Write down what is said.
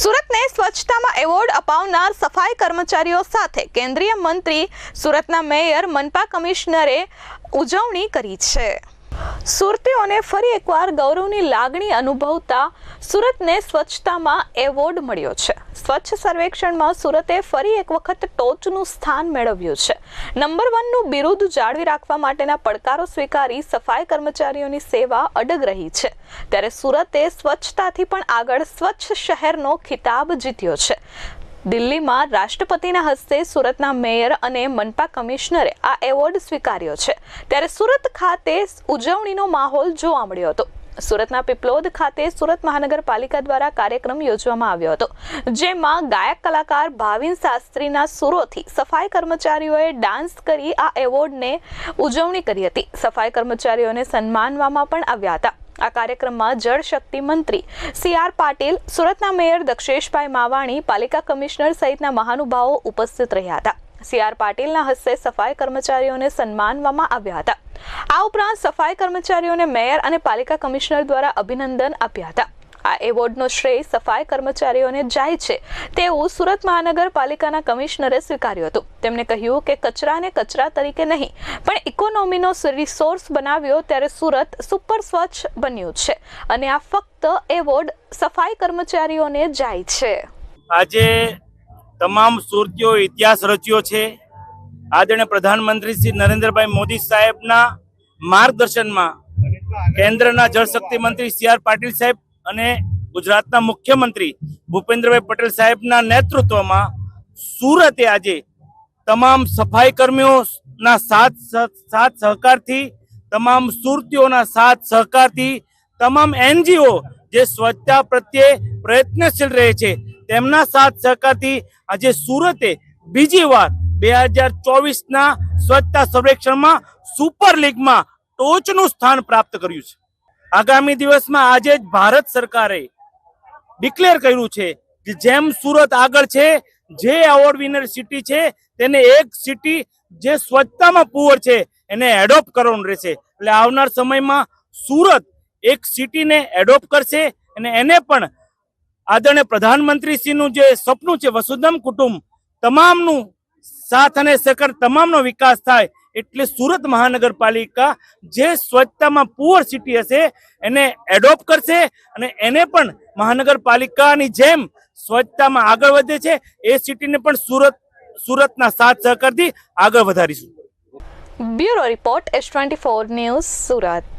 સુરતને સ્વચ્છતામાં award અપાવનાર સફાઈ કર્મચારીઓ સાથે કેન્દ્રીય મંત્રી સુરતના મેયર મનપા કમિશનરે ઉજવણી કરી છે. સુરતીઓને ફરી એકવાર ગૌરવની લાગણી અનુભવતા સુરતને સ્વચ્છતામાં એવોર્ડ મળ્યો છે. સ્વચ્છ સર્વેક્ષણમાં સુરતે ફરી એક વખત ટોચનું સ્થાન મેળવ્યું છે. નંબર વનનું બિરુદ જાળવી રાખવા માટેના પડકારો સ્વીકારી સફાઈ કર્મચારીઓની સેવા અડગ રહી છે. ત્યારે સુરતે સ્વચ્છતાથી પણ આગળ સ્વચ્છ શહેરનો ખિતાબ જીત્યો છે. દિલ્હીમાં રાષ્ટ્રપતિના હસ્તે સુરતના મેયર અને મનપા કમિશનરે આ એવોર્ડ સ્વીકાર્યો છે. ત્યારે સુરત ખાતે ઉજવણીનો માહોલ જોવા મળ્યો હતો. સુરતના પીપલોદ ખાતે સુરત મહાનગરપાલિકા દ્વારા કાર્યક્રમ યોજવામાં આવ્યો હતો. જેમાં ગાયક કલાકાર ભાવિન શાસ્ત્રીના સુરોથી સફાઈ કર્મચારીઓએ ડાન્સ કરી આ એવોર્ડને ઉજવણી કરી હતી. સફાઈ કર્મચારીઓને સન્માનવામાં પણ આવ્યા હતા. આ કાર્યક્રમમાં જળશક્તિ મંત્રી સી આર પાટીલ, સુરતના મેયર દક્ષેશભાઈ માવાણી, પાલિકા કમિશનર સહિતના મહાનુભાવો ઉપસ્થિત રહ્યા હતા. સી આર પાટીલના હસ્તે સફાઈ કર્મચારીઓને સન્માનવામાં આવ્યા હતા. આ ઉપરાંત સફાઈ કર્મચારીઓને મેયર અને પાલિકા કમિશનર દ્વારા અભિનંદન આપ્યા હતા. આ એવોર્ડનો શ્રેય સફાઈ કર્મચારીઓને જાય છે. તેવું સુરત મહાનગરપાલિકાના કમિશનરે સ્વીકાર્યું હતું. તેમણે કહ્યું કે કચરાને કચરા તરીકે નહીં, પણ ઇકોનોમીનો રિસોર્સ બનાવ્યો ત્યારે સુરત સુપર સ્વચ્છ બન્યું છે અને આ ફક્ત એવોર્ડ સફાઈ કર્મચારીઓને જાય છે. આજે તમામ સુરતીઓ, ઇતિહાસ રચ્યો છે. આદરણીય પ્રધાનમંત્રી શ્રી નરેન્દ્રભાઈ મોદી સાહેબના માર્ગદર્શનમાં કેન્દ્રના જળશક્તિ મંત્રી સી આર પાટીલ સાહેબ અને ગુજરાતના મુખ્યમંત્રી ભૂપેન્દ્રભાઈ પટેલ સાહેબના નેતૃત્વમાં સુરતે આજે તમામ સફાઈ કર્મીઓના સાથ સાથ સહકારથી, તમામ સુરતીઓના સાથ સહકારથી, તમામ એનજીઓ જે સ્વચ્છતા પ્રત્યે પ્રયત્નશીલ રહે છે, તેમના સાથ સહકારથી આજે સુરતે બીજી વાર બે હજાર ચોવીસના સ્વચ્છતા સર્વેક્ષણમાં સુપર લીગમાં ટોચનું સ્થાન પ્રાપ્ત કર્યું છે. આગામી દિવસમાં આજે જ ભારત સરકારે ડિક્લેર કર્યું છે કે જેમ સુરત આગળ છે, જે એવોર્ડ વિનર સિટી છે, તેને એક સિટી જે સ્વચ્છતામાં પુઅર છે, એને એડોપ્ટ કરવાનું રહેશે. એટલે આવનાર સમયમાં સુરત એક સિટીને એડોપ્ટ કરશે અને એને પણ આદરણીય પ્રધાનમંત્રીશ્રીનું જે સપનું છે, વસુધમ કુટુંબ, તમામનું સાથ અને સહકાર, તમામનો વિકાસ થાય એટલે સુરત મહાનગરપાલિકા જે સ્વચ્છતામાં પુઅર સિટી હશે, એને એડોપ્ટ કરશે અને એને પણ મહાનગરપાલિકાની જેમ સ્વચ્છતામાં આગળ વધે છે. એ સિટીને પણ સુરત, સુરતના સાથ સહકારથી આગળ વધારીશું. Bureau report S twenty four news Surat.